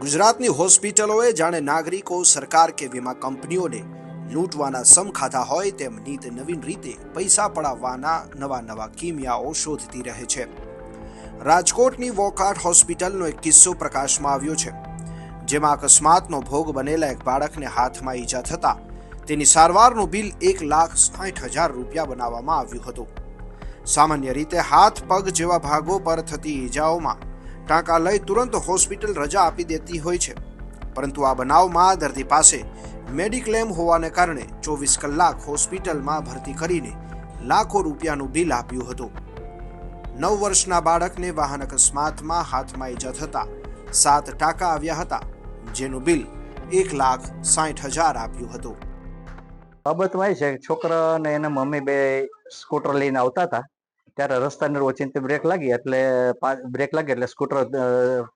ગુજરાતની હોસ્પિટલોએ જાણે નાગરિકો સરકાર કે વીમા કંપનીઓને લૂંટવાના સમ ખાધા હોય તેમ નીત નવીન રીતે પૈસા પડાવવાના નવા નવા કિમિયાઓ શોધતી રહે છે. રાજકોટની વોકાટ હોસ્પિટલનો એક કિસ્સો પ્રકાશમાં આવ્યો છે. જેમાં અકસ્માતનો ભોગ બનેલા એક બાળકને હાથમાં ઈજા થતા તેની સારવારનું બિલ એક લાખ સાઠ હજાર રૂપિયા બનાવવામાં આવ્યું હતું. સામાન્ય રીતે હાથ, પગ જેવા ભાગો પર થતી ઈજાઓમાં ટાંકા લઈ તુરંત હોસ્પિટલ રજા આપી દેતી હોય છે. પરંતુ આ બનાવમાં દર્દી પાસે મેડિક્લેમ હોવાને કારણે ચોવીસ કલાક હોસ્પિટલમાં ભરતી કરીને લાખો રૂપિયાનું બિલ આપ્યું હતું. નવ વર્ષના બાળકને વાહન અકસ્માતમાં હાથમાં ઈજા થતા સાત ટાંકા આવ્યા હતા, જેનું બિલ એક લાખ સાઠ હજાર આપ્યું હતું. બાબતમાં છે છોકરાને એના મમ્મી બે સ્કૂટર લઈને આવતા હતા. ત્યારે રસ્તાની ઓચિંતી બ્રેક લાગી એટલે બ્રેક લાગી એટલે સ્કૂટર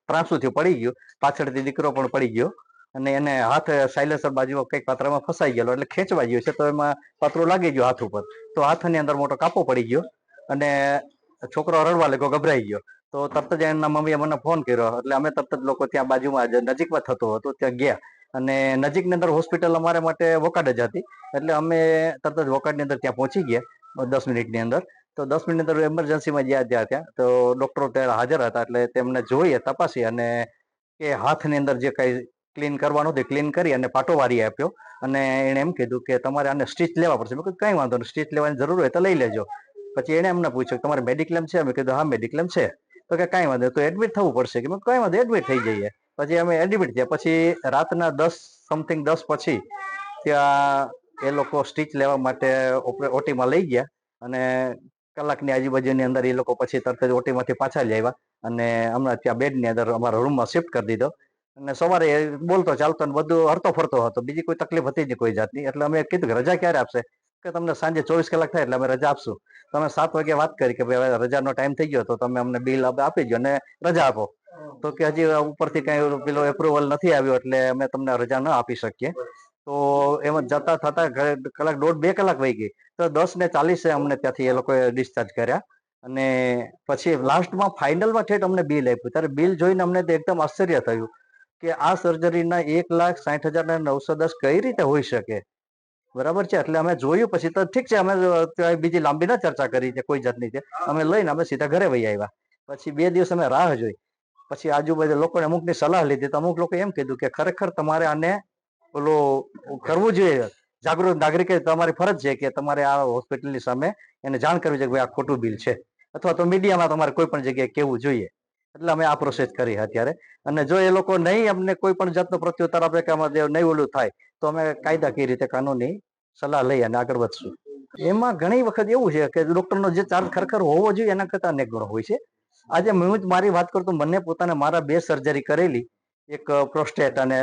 ત્રાસુથી પડી ગયું. પાછળથી દીકરો પણ પડી ગયો અને એને હાથ સાયલેસર બાજુમાં કંઈક પાત્રમાં ફસાઈ ગયેલો એટલે ખેંચવા ગયો છે તો એમાં પાત્રો લાગી ગયું હાથ ઉપર. તો હાથની અંદર મોટો કાપો પડી ગયો અને છોકરો રડવા લાગ્યો, ગભરાઈ ગયો. તો તરત જ એના મમ્મીએ મને ફોન કર્યો. એટલે અમે તરત જ લોકો ત્યાં બાજુમાં જ નજીકમાં થતું હતું, ત્યાં ગયા. અને નજીકની અંદર હોસ્પિટલ અમારા માટે વોકાડ જ હતી. એટલે અમે તરત જ વોકાડની અંદર ત્યાં પહોંચી ગયા, દસ મિનિટની અંદર. તો દસ મિનિટ અંદર એમરજન્સીમાં ગયા ત્યાં ત્યાં તો ડૉક્ટરો ત્યાં હાજર હતા, એટલે તેમને જોઈએ તપાસી અને એ હાથની અંદર જે કંઈ ક્લીન કરવાનું હતું ક્લીન કરી અને પાટો વારી આપ્યો. અને એણે એમ કીધું કે તમારે આને સ્ટીચ લેવા પડશે. મેં કંઈ વાંધો નહીં સ્ટીચ લેવાની જરૂર હોય તો લઈ લેજો. પછી એણે એમને પૂછ્યું તમારે મેડિક્લેમ છે? મેં કીધું, હા મેડિક્લેમ છે. તો કે કાંઈ વાંધો તો એડમિટ થવું પડશે. કે મેં કાંઈ વાંધો એડમિટ થઈ જઈએ. પછી અમે એડમિટ થયા. પછી રાતના દસ સમથિંગ દસ પછી ત્યાં એ લોકો સ્ટીચ લેવા માટે ઓટીમાં લઈ ગયા અને કલાકની આજુબાજુની અંદર એ લોકો પછી તરત જ ઓટીમાંથી પાછા જ આવ્યા અને હમણાં ત્યાં બેડની અંદર અમારા રૂમમાં શિફ્ટ કરી દીધો. અને સવારે બોલતો ચાલતો ને બધું હરતો ફરતો હતો. બીજી કોઈ તકલીફ હતી જ કોઈ જાતની. એટલે અમે કીધું કે રજા ક્યારે આપશે? કે તમને સાંજે ચોવીસ કલાક થાય એટલે અમે રજા આપશું. તમે સાત વાગે વાત કરી કે ભાઈ રજાનો ટાઈમ થઈ ગયો તો તમે અમને બિલ આપી દો અને રજા આપો. તો કે હજી ઉપરથી કઈ પેલો એપ્રુવલ નથી આવ્યો એટલે અમે તમને રજા ન આપી શકીએ. તો એમાં જતા થતા કલાક દોઢ બે કલાક વહી ગઈ. તો દસ ને ચાલીસે અમને ત્યાંથી એ લોકોએ ડિસ્ચાર્જ કર્યા. અને પછી લાસ્ટમાં ફાઇનલમાં ઠેઠ અમને બિલ આપ્યું. ત્યારે બિલ જોઈને અમને તો એકદમ આશ્ચર્ય થયું કે આ સર્જરીના એક લાખ સાઠ હજાર ને નવસો દસ કઈ રીતે હોઈ શકે? બરાબર છે? એટલે અમે જોયું પછી તો ઠીક છે અમે બીજી લાંબી ના ચર્ચા કરી છે કોઈ જાતની છે. અમે લઈને અમે સીધા ઘરે વહી આવ્યા. પછી બે દિવસ અમે રાહ જોઈ. પછી આજુબાજુ લોકોને અમુકની સલાહ લીધી તો અમુક લોકો એમ કીધું કે ખરેખર તમારે આને ઓલું કરવું જોઈએ. જાગૃત નાગરિકે તમારી ફરજ છે કે તમારે આ હોસ્પિટલની સામે એને જાણ કરવી જોઈએ કે ભાઈ આ ખોટું બિલ છે. અથવા તો મીડિયામાં તમારે કોઈ પણ જગ્યાએ કહેવું જોઈએ. એટલે અમે આ પ્રોસેસ કરી અત્યારે. અને જો એ લોકો નહીં અમને કોઈ પણ જાતનો પ્રત્યુત્તર આપે કે અમારે નહીં ઓલું થાય, તો અમે કાયદાકીય રીતે કાનૂની સલાહ લઈ અને આગળ વધશું. એમાં ઘણી વખત એવું છે કે ડોક્ટરનો જે ચાર્જ ખરેખર હોવો જોઈએ એના કરતા અનેક ગણો હોય છે. આજે હું મારી વાત કરું તો મને પોતાને મારા બે સર્જરી કરેલી. એક પ્રોસ્ટેટ અને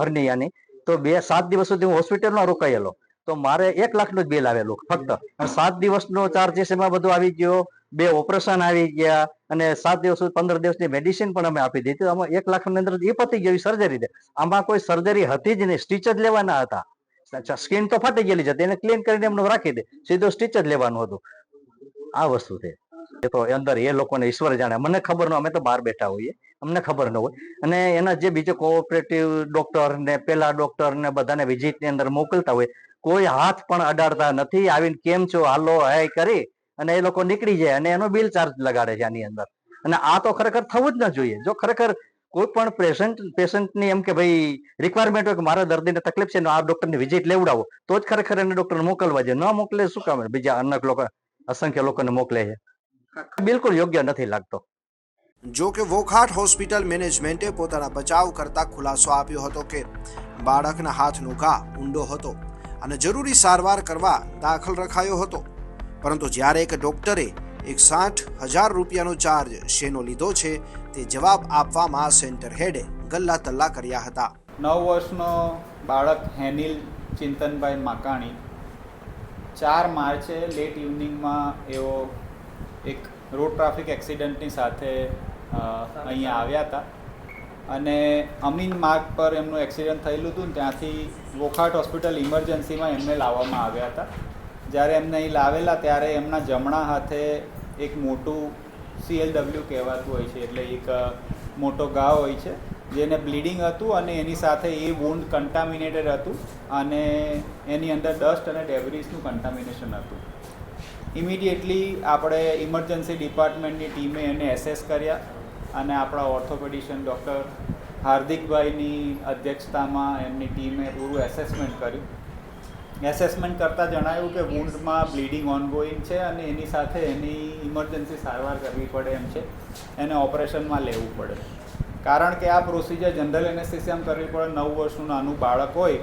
હર્નિયાની. તો બે સાત દિવસ સુધી હું હોસ્પિટલમાં રોકાયેલો. તો મારે એક લાખનું જ બિલ આવેલું, ફક્ત. સાત દિવસનો ચાર્જીસ એમાં બધું આવી ગયો. બે ઓપરેશન આવી ગયા અને સાત દિવસ પંદર દિવસની મેડિસિન પણ અમે આપી દીધી. આમાં એક લાખની અંદર એ પતી ગઈ સર્જરી આમાં કોઈ સર્જરી હતી જ નહીં. સ્ટીચ જ લેવાના હતા. સ્કીન તો ફાટી ગયેલી છે એને ક્લીન કરીને એમનું રાખી દે. સીધો સ્ટીચ જ લેવાનું હતું. આ વસ્તુ છે. તો અંદર એ લોકોને ઈશ્વર જાણે. મને ખબર ન અમે તો બહાર બેઠા હોઈએ. અમને ખબર ન હોય. અને એના જે બીજો કોઓપરેટિવ ડોક્ટર ને, પેલા ડોક્ટર ને બધાને વિઝિટની અંદર મોકલતા હોય, કોઈ હાથ પણ અડાડતા નથી. આવીને કેમ છો? હાલો હે કરી. અને એ લોકો નીકળી જાય અને એનો બિલ ચાર્જ લગાડે છે આની અંદર. અને આ તો ખરેખર થવું જ ન જોઈએ. જો ખરેખર કોઈ પણ પેશન્ટ પેશન્ટની એમ કે ભાઈ રિક્વાયરમેન્ટ હોય કે મારા દર્દીને તકલીફ છે આ ડોક્ટરની વિઝિટ લેવડાવો, તો જ ખરેખર એને ડોક્ટર મોકલવા જોઈએ. ન મોકલે શું કામ? બીજા અનેક લોકો, અસંખ્ય લોકોને મોકલે છે. બિલકુલ યોગ્ય નથી લાગતો. જો કે વોખાટ હોસ્પિટલ મેનેજમેન્ટે પોતાના બચાવ કરતા ખુલાસો આપ્યો હતો કે બાળકના હાથનો ઘા ઊંડો હતો અને જરૂરી સારવાર કરવા દાખલ રખાયો હતો. પરંતુ જ્યારે એક ડોક્ટરે એક સાઠ હજાર રૂપિયાનો ચાર્જ શેનો લીધો છે તે જવાબ આપવામાં સેન્ટર હેડે ગલ્લા તલ્લા કર્યા હતા. નવ વર્ષનો બાળક હેનિલ ચિંતનભાઈ માકાણી ચાર માર્ચે લેટ ઇવનિંગમાં એઓ એક રોડ ટ્રાફિક એક્સિડન્ટની સાથે અહીંયા આવ્યા હતા. અને અમીન માર્ગ પર એમનું એક્સિડન્ટ થયેલું હતું ત્યાંથી વોખાટ હોસ્પિટલ ઇમરજન્સીમાં એમને લાવવામાં આવ્યા હતા. જ્યારે એમને અહીં લાવેલા ત્યારે એમના જમણા હાથે એક મોટું સીએલડબલ્યુ કહેવાતું હોય છે, એટલે એક મોટો ઘા હોય છે. જેને બ્લીડિંગ હતું અને એની સાથે એ વુન્ડ કન્ટામિનેટેડ હતું અને એની અંદર ડસ્ટ અને ડેબ્રીસનું કન્ટામિનેશન હતું. ઇમિડિયેટલી આપણે ઇમરજન્સી ડિપાર્ટમેન્ટની ટીમે એને એસેસ કર્યા અને આપણા ઓર્થોપેડિશિયન ડૉક્ટર હાર્દિકભાઈની અધ્યક્ષતામાં એમની ટીમે પૂરું એસેસમેન્ટ કર્યું. એસેસમેન્ટ કરતાં જણાવ્યું કે વુન્ડમાં બ્લીડિંગ ઓનગોઈંગ છે અને એની સાથે એની ઇમરજન્સી સારવાર કરવી પડે એમ છે. એને ઓપરેશનમાં લેવું પડે. કારણ કે આ પ્રોસિજર જનરલ એનેસ્થેસિયામાં કરવી પડે. નવ વર્ષનું નાનું બાળક હોય,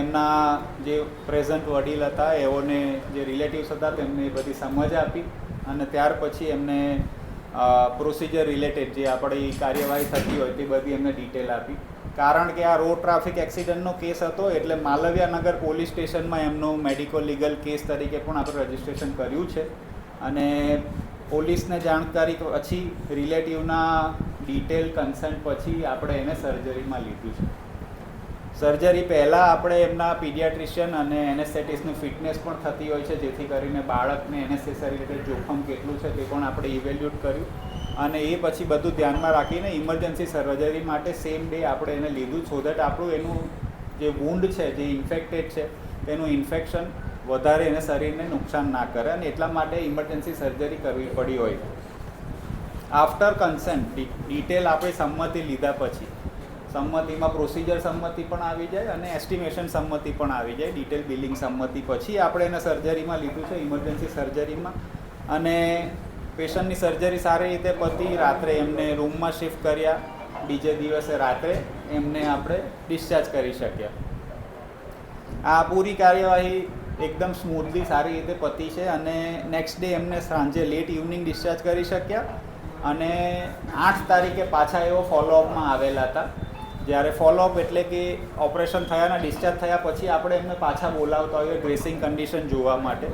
એમના જે પ્રેઝન્ટ વડીલ હતા, એઓને જે રિલેટિવ્સ હતા, તેમને એ બધી સમજ આપી અને ત્યાર પછી એમને પ્રોસિજર રિલેટેડ જે આપણી કાર્યવાહી થતી હોય તે બધી એમને ડિટેલ આપી. કારણ કે આ રોડ ટ્રાફિક એક્સિડન્ટનો કેસ હતો, એટલે માલવ્યાનગર પોલીસ સ્ટેશનમાં એમનો મેડિકો લીગલ કેસ તરીકે પણ આપણે રજીસ્ટ્રેશન કર્યું છે. અને પોલીસને જાણકારી પછી રિલેટિવના ડિટેલ કન્સન્ટ પછી આપણે એને સર્જરીમાં લીધું છે. સર્જરી પહેલાં આપણે એમના પીડિયાટ્રિશિયન અને એનેસ્થેટિસ્ટની ફિટનેસ પણ થતી હોય છે, જેથી કરીને બાળકને એનેસ્થેસિયા રિલેટેડ જોખમ કેટલું છે તે પણ આપણે ઇવેલ્યુએટ કર્યું. અને એ પછી બધું ધ્યાનમાં રાખીને ઇમરજન્સી સર્જરી માટે સેમ ડે આપણે એને લીધું સો દેટ આપણું એનું જે વુન્ડ છે, જે ઇન્ફેક્ટેડ છે, તેનું ઇન્ફેક્શન વધારે એને શરીરને નુકસાન ના કરે અને એટલા માટે ઇમરજન્સી સર્જરી કરવી પડી હોય. આફ્ટર કન્સન્ટ ડિટેલ આપણે સંમતિ લીધા પછી. સંમતિમાં પ્રોસિજર સંમતિ પણ આવી જાય અને એસ્ટિમેશન સંમતિ પણ આવી જાય. ડિટેલ બિલિંગ સંમતિ પછી આપણે એને સર્જરીમાં લીધું છે ઇમરજન્સી સર્જરીમાં અને પેશન્ટની સર્જરી સારી રીતે પતી, રાત્રે એમને રૂમમાં શિફ્ટ કર્યા. બીજે દિવસે રાત્રે એમને આપણે ડિસ્ચાર્જ કરી શક્યા. આ પૂરી કાર્યવાહી એકદમ સ્મૂથલી સારી રીતે પતી છે અને નેક્સ્ટ ડે એમને સાંજે લેટ ઇવનિંગ ડિસ્ચાર્જ કરી શક્યા. અને આઠ તારીખે પાછા એવો ફોલોઅપમાં આવેલા હતા. જ્યારે ફોલોઅપ એટલે કે ઓપરેશન થયાના ડિસ્ચાર્જ થયા પછી આપણે એમને પાછા બોલાવતા હોઈએ ડ્રેસિંગ કન્ડિશન જોવા માટે.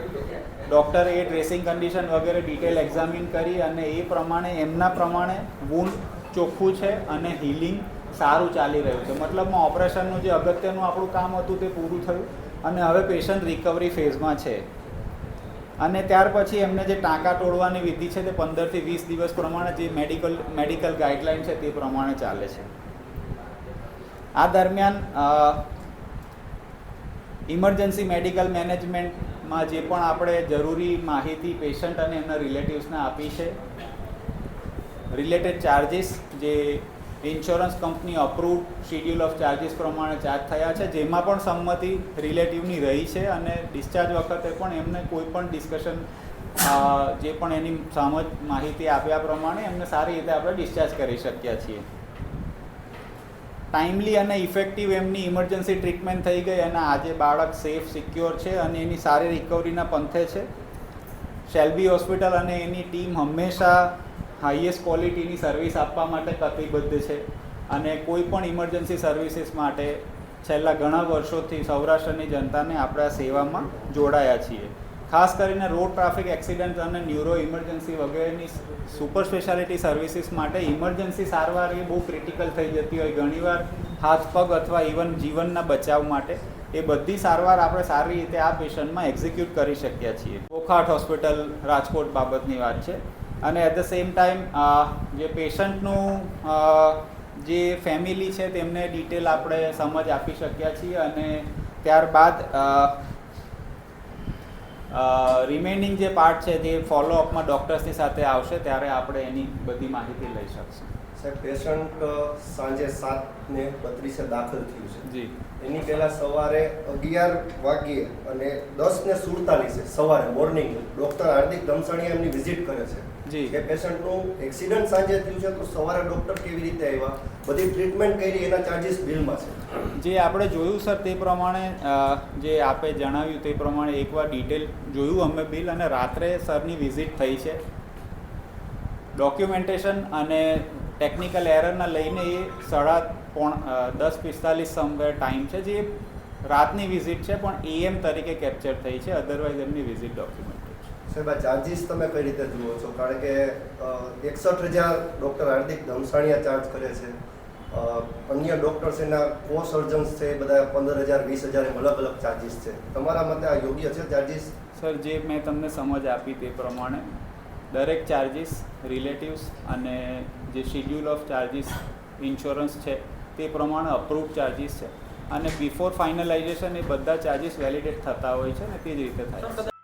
ડૉક્ટરે એ ડ્રેસિંગ કન્ડિશન વગેરે ડિટેલ એક્ઝામિન કરી અને એ પ્રમાણે, એમના પ્રમાણે વુન્ડ ચોખ્ખું છે અને હિલિંગ સારું ચાલી રહ્યું છે. મતલબમાં ઓપરેશનનું જે અગત્યનું આપણું કામ હતું તે પૂરું થયું અને હવે પેશન્ટ રિકવરી ફેઝમાં છે. અને ત્યાર પછી એમને જે ટાંકા તોડવાની વિધિ છે તે પંદરથી વીસ દિવસ પ્રમાણે જે મેડિકલ મેડિકલ ગાઈડલાઇન છે તે પ્રમાણે ચાલે છે. આ દરમિયાન ઇમરજન્સી મેડિકલ મેનેજમેન્ટમાં જે પણ આપણે જરૂરી માહિતી પેશન્ટ અને એમના રિલેટિવ્સને આપી છે, રિલેટેડ ચાર્જિસ જે insurance company approve schedule of charges પ્રમાણે ચાર્જ થયા છે, જેમાં પણ સંમતિ રિલેટિવની રહી છે અને ડિસ્ચાર્જ વખતે પણ એમને કોઈ પણ ડિસ્કશન જે પણ એની સમજ માહિતી આપ્યા પ્રમાણે એમને સારી રીતે આપણે ડિસ્ચાર્જ કરી શક્યા છીએ. ટાઈમલી અને ઇફેક્ટિવ એમની ઇમરજન્સી ટ્રીટમેન્ટ થઈ ગઈ અને આજે બાળક સેફ સિક્યોર છે અને એની સારી રિકવરીના પંથે છે. શેલ્બી હોસ્પિટલ અને એની ટીમ હંમેશા હાઈએસ્ટ ક્વોલિટીની સર્વિસ આપવા માટે કટિબદ્ધ છે અને કોઈ પણ ઇમરજન્સી સર્વિસીસ માટે છેલ્લા ઘણા વર્ષોથી સૌરાષ્ટ્રની જનતાને આપણા સેવામાં જોડાયા છીએ. ખાસ કરીને રોડ ટ્રાફિક એક્સિડન્ટ અને ન્યુરો ઇમરજન્સી વગેરેની સુપર સ્પેશિયાલિટી સર્વિસીસ માટે ઇમરજન્સી સારવાર એ બહુ ક્રિટિકલ થઈ જતી હોય. ઘણીવાર હાથ, પગ અથવા ઇવન જીવનના બચાવ માટે એ બધી સારવાર આપણે સારી રીતે આ પેશન્ટમાં એક્ઝિક્યુટ કરી શક્યા છીએ. ગોખાટ હોસ્પિટલ રાજકોટ બાબતની વાત છે. અને એટ ધ સેમ ટાઈમ જે પેશન્ટનું જે ફેમિલી છે તેમને ડિટેલ આપણે સમજ આપી શક્યા છીએ અને ત્યારબાદ રિમેનિંગ જે પાર્ટ છે જે ફોલોઅપમાં ડૉક્ટર્સની સાથે આવશે ત્યારે આપણે એની બધી માહિતી લઈ શકશું. સાહેબ પેશન્ટ સાંજે સાત ને બત્રીસે દાખલ થયું છે. જી. એની પહેલાં સવારે અગિયાર વાગ્યે અને દસ ને સુડતાલીસે સવારે મોર્નિંગ ડૉક્ટર હાર્દિક ધમસાણીયા એમની વિઝિટ કરે છે. કે પેશન્ટનું એક્સિડન્ટ સાંજે થયું છે તો સવારે ડૉક્ટર કેવી રીતે આવ્યા? બધી ટ્રીટમેન્ટ કરી એના ચાર્જિસ બિલમાં છે. જે આપણે જોયું સર તે પ્રમાણે જે આપે જણાવ્યું તે પ્રમાણે એકવાર ડિટેલ જોયું અમે બિલ અને રાત્રે સરની વિઝિટ થઈ છે. ડોક્યુમેન્ટેશન અને ટેકનિકલ એરરના લઈને એ સાડા પોણ દસ પિસ્તાલીસ સમવેર ટાઈમ છે જે રાતની વિઝિટ છે પણ એએમ તરીકે કેપ્ચર થઈ છે અધરવાઇઝ એમની વિઝિટ ડોક્યુમેન્ટેડ છે સાહેબ, આ ચાર્જીસ તમે કઈ રીતે જુઓ છો? કારણ કે એકસઠ હજાર ડૉક્ટર હાર્દિક ધમસાણીયા ચાર્જ કરે છે. અન્ય ડૉક્ટર્સ એના કો સર્જન્સ છે બધા પંદર હજાર, વીસ હજાર એમ અલગ અલગ ચાર્જિસ છે. તમારા મતે આ યોગ્ય છે ચાર્જિસ સર, જે મેં તમને સમજ આપી તે પ્રમાણે દરેક ચાર્જિસ રિલેટિવ્સ અને જે શિડ્યુલ ઓફ ચાર્જિસ ઇન્સ્યોરન્સ છે, તે પ્રમાણે અપ્રૂવ ચાર્જિસ છે. અને બિફોર ફાઇનલાઇઝેશન એ બધા ચાર્જિસ વેલિડેટ થતા હોય છે ને, તે જ રીતે થાય